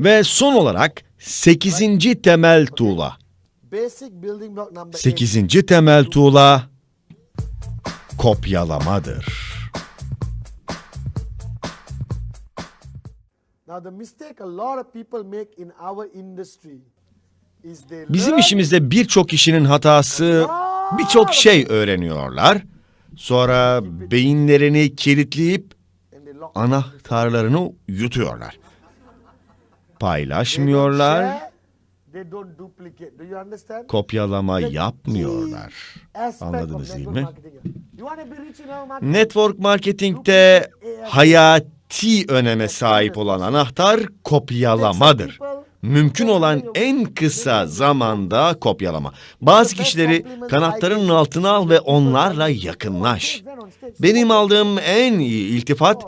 Ve son olarak 8. temel tuğla. basic building block number 8. temel tuğla kopyalamadır. Bizim işimizde birçok kişinin hatası birçok şey öğreniyorlar. Sonra beyinlerini kilitleyip anahtarlarını yutuyorlar. Paylaşmıyorlar, kopyalama yapmıyorlar. Anladınız değil mi? Network marketingte hayati öneme sahip olan anahtar kopyalamadır. Mümkün olan en kısa zamanda kopyalama. Bazı kişileri kanatlarının altına al ve onlarla yakınlaş. Benim aldığım en iyi iltifat,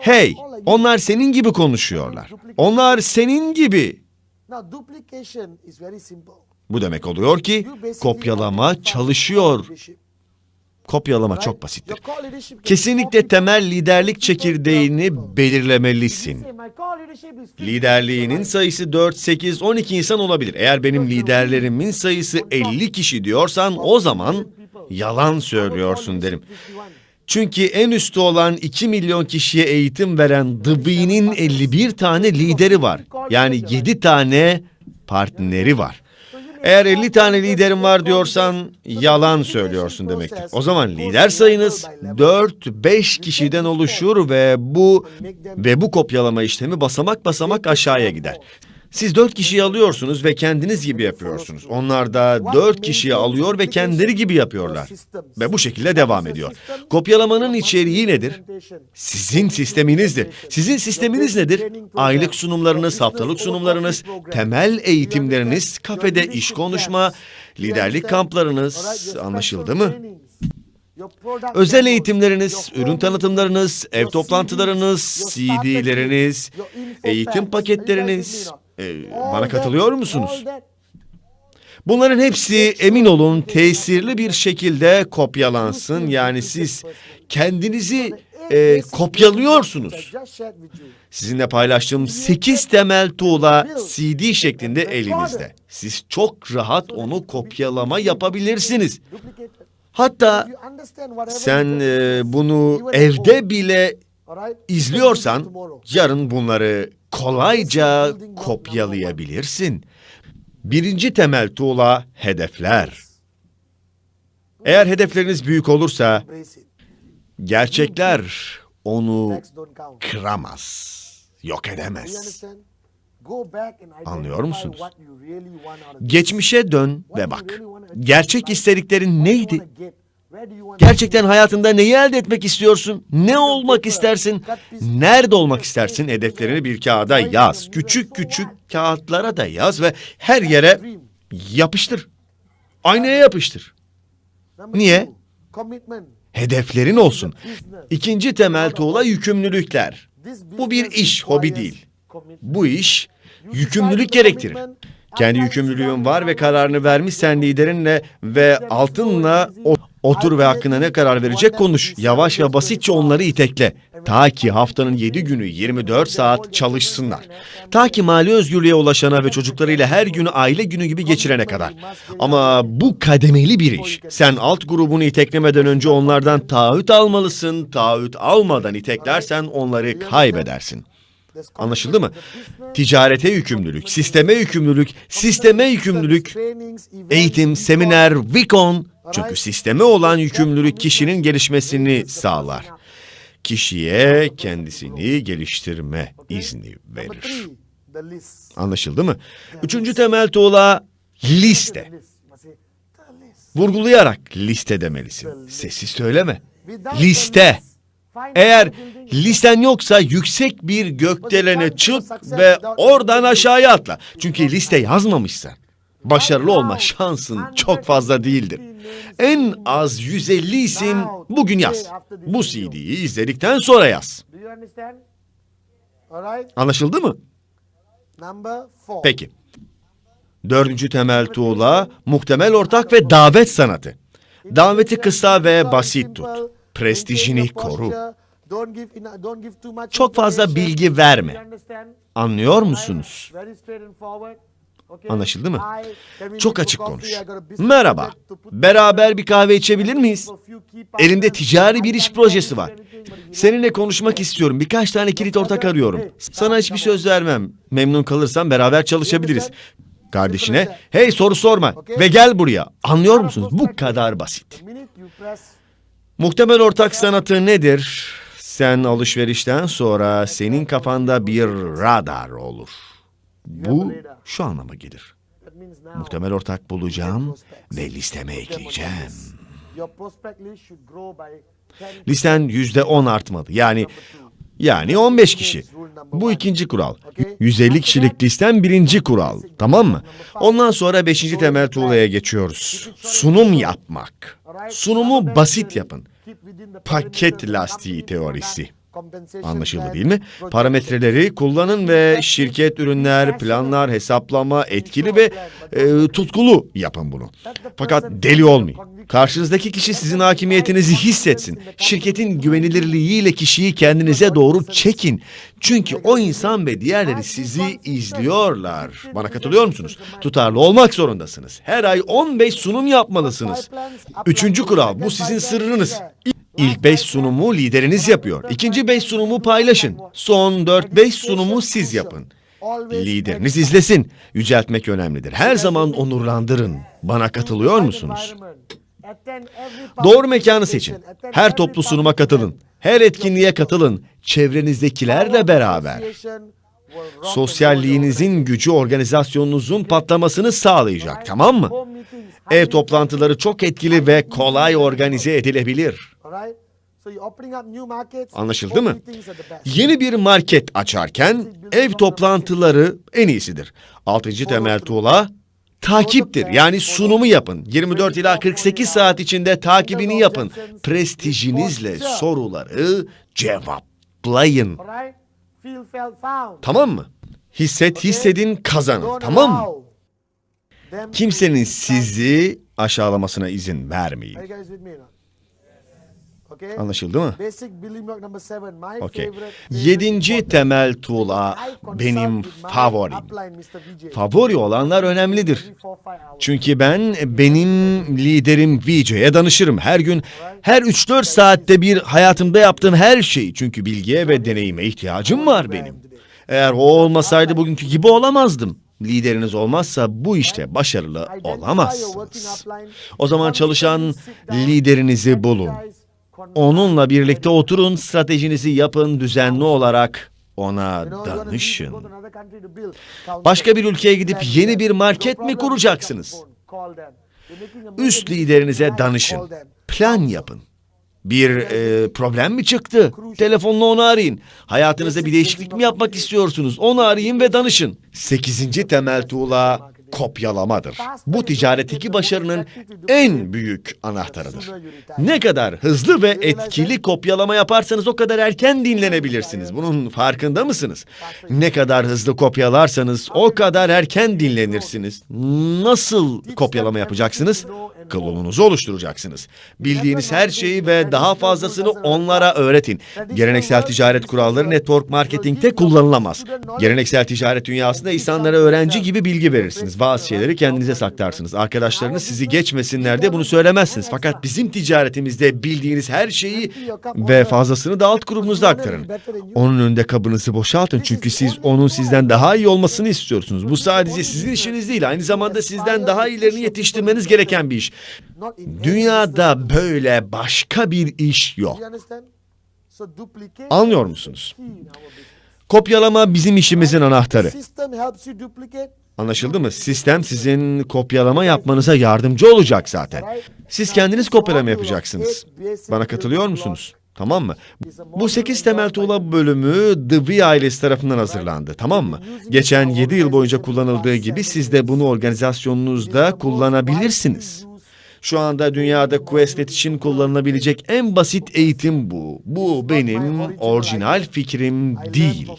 hey onlar senin gibi konuşuyorlar. Onlar senin gibi. Bu demek oluyor ki kopyalama çalışıyor. Kopyalama çok basittir. Kesinlikle temel liderlik çekirdeğini belirlemelisin. Say, "My core leadership is 50." Liderliğinin sayısı 4, 8, 12 insan olabilir. Eğer benim liderlerimin sayısı 50 kişi diyorsan o zaman yalan söylüyorsun derim. Çünkü en üstü olan 2 milyon kişiye eğitim veren The Bee'nin 51 tane lideri var. Yani 7 tane partneri var. Eğer 50 tane liderim var diyorsan yalan söylüyorsun demektir. O zaman lider sayınız 4-5 kişiden oluşur ve bu ve bu kopyalama işlemi basamak basamak aşağıya gider. Siz 4 kişiyi alıyorsunuz ve kendiniz gibi yapıyorsunuz. Onlar da 4 kişiyi alıyor ve kendileri gibi yapıyorlar. Ve bu şekilde devam ediyor. Kopyalamanın içeriği nedir? Sizin sisteminizdir. Sizin sisteminiz nedir? Aylık sunumlarınız, haftalık sunumlarınız, temel eğitimleriniz, kafede iş konuşma, liderlik kamplarınız anlaşıldı mı? Özel eğitimleriniz, ürün tanıtımlarınız, ev toplantılarınız, CD'leriniz, eğitim paketleriniz. Ee, bana katılıyor musunuz? Bunların hepsi emin olun tesirli bir şekilde kopyalansın. Yani siz kendinizi e, kopyalıyorsunuz. Sizinle paylaştığım 8 temel tuğla CD şeklinde elinizde. Siz çok rahat onu kopyalama yapabilirsiniz. Hatta sen e, bunu evde bile izliyorsan yarın bunları kolayca kopyalayabilirsin. Birinci temel tuğla hedefler. Eğer hedefleriniz büyük olursa gerçekler onu kıramaz, yok edemez. Anlıyor musunuz? Geçmişe dön ve bak. Gerçek isteklerin neydi? Gerçekten hayatında neyi elde etmek istiyorsun? Ne olmak istersin? Nerede olmak istersin? Hedeflerini bir kağıda yaz. Küçük küçük kağıtlara da yaz ve her yere yapıştır. Aynaya yapıştır. Niye? Hedeflerin olsun. İkinci temel tuğla yükümlülükler. Bu bir iş, hobi değil. Bu iş yükümlülük gerektirir. Kendi yükümlülüğün var ve kararını vermişsen liderinle ve altınla o- otur ve hakkında ne karar verecek konuş. Yavaş ve basitçe onları itekle. Ta ki haftanın 7 günü 24 saat çalışsınlar. Ta ki mali özgürlüğe ulaşana ve çocuklarıyla her günü aile günü gibi geçirene kadar. Ama bu kademeli bir iş. Sen alt grubunu iteklemeden önce onlardan taahhüt almalısın. Taahhüt almadan iteklersen onları kaybedersin. Anlaşıldı mı? Ticarete yükümlülük, sisteme yükümlülük, sisteme yükümlülük, eğitim, seminer, Vikon. Çünkü sisteme olan yükümlülük kişinin gelişmesini sağlar. Kişiye kendisini geliştirme izni verir. Anlaşıldı mı? Üçüncü temel tuğla liste. Vurgulayarak liste demelisin. Sessiz söyleme. Liste. Eğer listen yoksa yüksek bir gökdelene çık ve oradan aşağıya atla. Çünkü liste yazmamışsan başarılı olma şansın çok fazla değildir. En az 150 isim bugün yaz. Bu CD'yi izledikten sonra yaz. Anlaşıldı mı? Peki. Dördüncü temel tuğla muhtemel ortak ve davet sanatı. Daveti kısa ve basit tut. Prestijini koru. Çok fazla bilgi verme. Anlıyor musunuz? Anlaşıldı mı? Çok açık konuş. Merhaba. Beraber bir kahve içebilir miyiz? Elimde ticari bir iş projesi var. Seninle konuşmak istiyorum. Birkaç tane kilit ortak arıyorum. Sana hiçbir söz vermem. Memnun kalırsan beraber çalışabiliriz. Kardeşine, hey soru sorma ve gel buraya. Anlıyor musunuz? Bu kadar basit. Muhtemel ortak sanatı nedir? Sen alışverişten sonra senin kafanda bir radar olur. Bu şu anlama gelir. Muhtemel ortak bulacağım ve listeme ekleyeceğim. your prospect list should grow by 10 Listen yüzde on artmalı. Yani yani 15 kişi. Bu ikinci kural. 150 kişilik listen birinci kural. Tamam mı? Ondan sonra beşinci temel tuğlaya geçiyoruz. Sunum yapmak. Sunumu basit yapın. Paket lastiği teorisi. Anlaşıldı değil mi? Parametreleri kullanın ve şirket ürünler, planlar, hesaplama, etkili ve e, tutkulu yapın bunu. Fakat deli olmayın. Karşınızdaki kişi sizin hakimiyetinizi hissetsin. Şirketin güvenilirliğiyle kişiyi kendinize doğru çekin. Çünkü o insan ve diğerleri sizi izliyorlar. Bana katılıyor musunuz? Tutarlı olmak zorundasınız. Her ay 15 sunum yapmalısınız. Üçüncü kural, bu sizin sırrınız. İlk 5 sunumu lideriniz yapıyor. İkinci 5 sunumu paylaşın. Son 4-5 sunumu siz yapın. Lideriniz izlesin. Yüceltmek önemlidir. Her zaman onurlandırın. Bana katılıyor musunuz? Doğru mekanı seçin. Her toplu sunuma katılın. Her etkinliğe katılın. Çevrenizdekilerle beraber. Sosyalliğinizin gücü organizasyonunuzun patlamasını sağlayacak, tamam mı? Ev toplantıları çok etkili ve kolay organize edilebilir. Anlaşıldı mı? Yeni bir market açarken ev toplantıları en iyisidir. Altıncı temel tuğla takiptir. Yani sunumu yapın. 24 ila 48 saat içinde takibini yapın. Prestijinizle soruları cevaplayın. Tamam mı? Hisset, hissedin, kazanın. Tamam mı? Kimsenin sizi aşağılamasına izin vermeyin. Anlaşıldı mı? Okey. Yedinci temel tuğla benim favorim. Favori olanlar önemlidir. Çünkü ben benim liderim VJ'ye danışırım. Her gün, her 3-4 saatte bir hayatımda yaptığım her şey. Çünkü bilgiye ve deneyime ihtiyacım var benim. Eğer o olmasaydı bugünkü gibi olamazdım. Lideriniz olmazsa bu işte başarılı olamazsınız. O zaman çalışan liderinizi bulun. Onunla birlikte oturun, stratejinizi yapın düzenli olarak ona danışın. Başka bir ülkeye gidip yeni bir market mi kuracaksınız? Üst liderinize danışın. Plan yapın. Bir e, problem mi çıktı? Telefonla onu arayın. Hayatınızda bir değişiklik mi yapmak istiyorsunuz? Onu arayın ve danışın. Sekizinci temel tuğla kopyalamadır. Bu ticaretteki başarının en büyük anahtarıdır. Ne kadar hızlı ve etkili kopyalama yaparsanız o kadar erken dinlenebilirsiniz. Bunun farkında mısınız? Ne kadar hızlı kopyalarsanız o kadar erken dinlenirsiniz. Nasıl kopyalama yapacaksınız? Kılolunuzu oluşturacaksınız. Bildiğiniz her şeyi ve daha fazlasını onlara öğretin. Geleneksel ticaret kuralları network marketingte kullanılamaz. Geleneksel ticaret dünyasında insanlara öğrenci gibi bilgi verirsiniz. Bazı şeyleri kendinize saklarsınız. Arkadaşlarınız sizi geçmesinler diye bunu söylemezsiniz. Fakat bizim ticaretimizde bildiğiniz her şeyi ve fazlasını da alt grubunuzda aktarın. Onun önünde kabınızı boşaltın çünkü siz onun sizden daha iyi olmasını istiyorsunuz. Bu sadece sizin işiniz değil. Aynı zamanda sizden daha iyilerini yetiştirmeniz gereken bir iş. Dünyada böyle başka bir iş yok. Anlıyor musunuz? Kopyalama bizim işimizin anahtarı. Anlaşıldı mı? Sistem sizin kopyalama yapmanıza yardımcı olacak zaten. Siz kendiniz kopyalama yapacaksınız. Bana katılıyor musunuz? Tamam mı? Bu 8 temel tuğla bölümü The V ailesi tarafından hazırlandı. Tamam mı? Geçen 7 yıl boyunca kullanıldığı gibi siz de bunu organizasyonunuzda kullanabilirsiniz. Şu anda dünyada Questnet için kullanılabilecek en basit eğitim bu. Bu benim orijinal fikrim değil.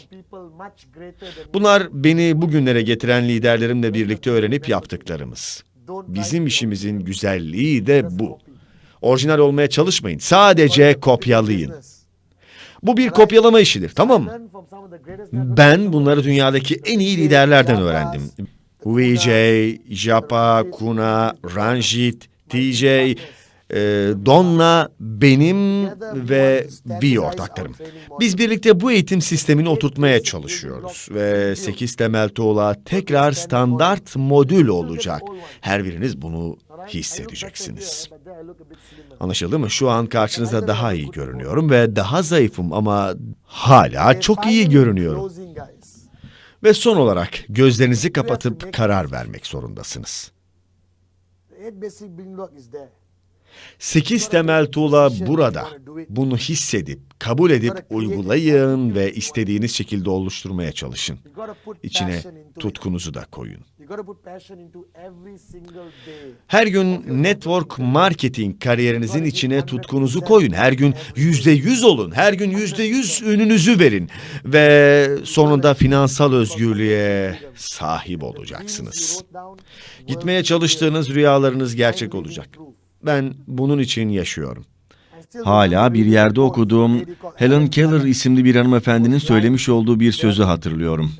Bunlar beni bugünlere getiren liderlerimle birlikte öğrenip yaptıklarımız. Bizim işimizin güzelliği de bu. Orijinal olmaya çalışmayın. Sadece kopyalayın. Bu bir kopyalama işidir, tamam mı? Ben bunları dünyadaki en iyi liderlerden öğrendim. Vijay, Japa, Kuna, Ranjit, TJ, e, Donna, benim ve V ortaklarım. Biz birlikte bu eğitim sistemini oturtmaya çalışıyoruz ve 8 temel tuğla tekrar standart modül olacak. Her biriniz bunu hissedeceksiniz. Anlaşıldı mı? Şu an karşınızda daha iyi görünüyorum ve daha zayıfım ama hala çok iyi görünüyorum. Ve son olarak gözlerinizi kapatıp karar vermek zorundasınız. eight basic building block is there. Sekiz temel tuğla burada. Bunu hissedip, kabul edip, uygulayın ve istediğiniz şekilde oluşturmaya çalışın. İçine tutkunuzu da koyun. Her gün network marketing kariyerinizin içine tutkunuzu koyun. Her gün yüzde yüz olun. Her gün yüzde yüz ününüzü verin. Ve sonunda finansal özgürlüğe sahip olacaksınız. Gitmeye çalıştığınız rüyalarınız gerçek olacak. Ben bunun için yaşıyorum. Hala bir yerde okuduğum Helen Keller isimli bir hanımefendinin söylemiş olduğu bir sözü hatırlıyorum.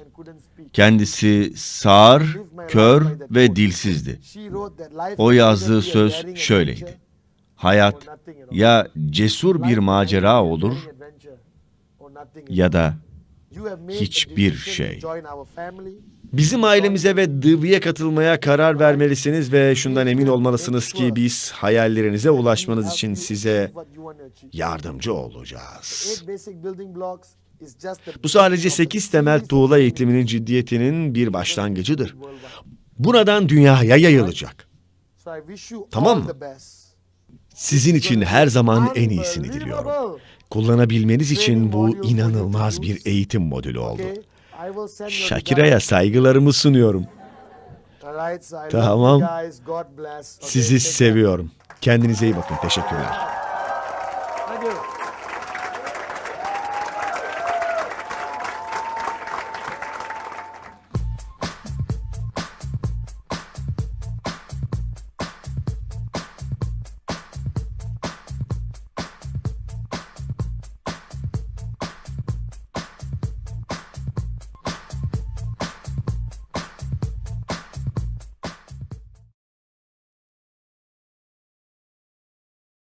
Kendisi sağır, kör ve dilsizdi. O yazdığı söz şöyleydi. Hayat ya cesur bir macera olur ya da hiçbir şey. Bizim ailemize ve Dıvı'ya katılmaya karar vermelisiniz ve şundan emin olmalısınız ki biz hayallerinize ulaşmanız için size yardımcı olacağız. Bu sadece 8 temel tuğla eğitiminin ciddiyetinin bir başlangıcıdır. Buradan dünyaya yayılacak. Tamam mı? Sizin için her zaman en iyisini diliyorum. Kullanabilmeniz için bu inanılmaz bir eğitim modülü oldu. Shakira'ya saygılarımı sunuyorum. Tamam. Sizi seviyorum. Kendinize iyi bakın. Teşekkürler.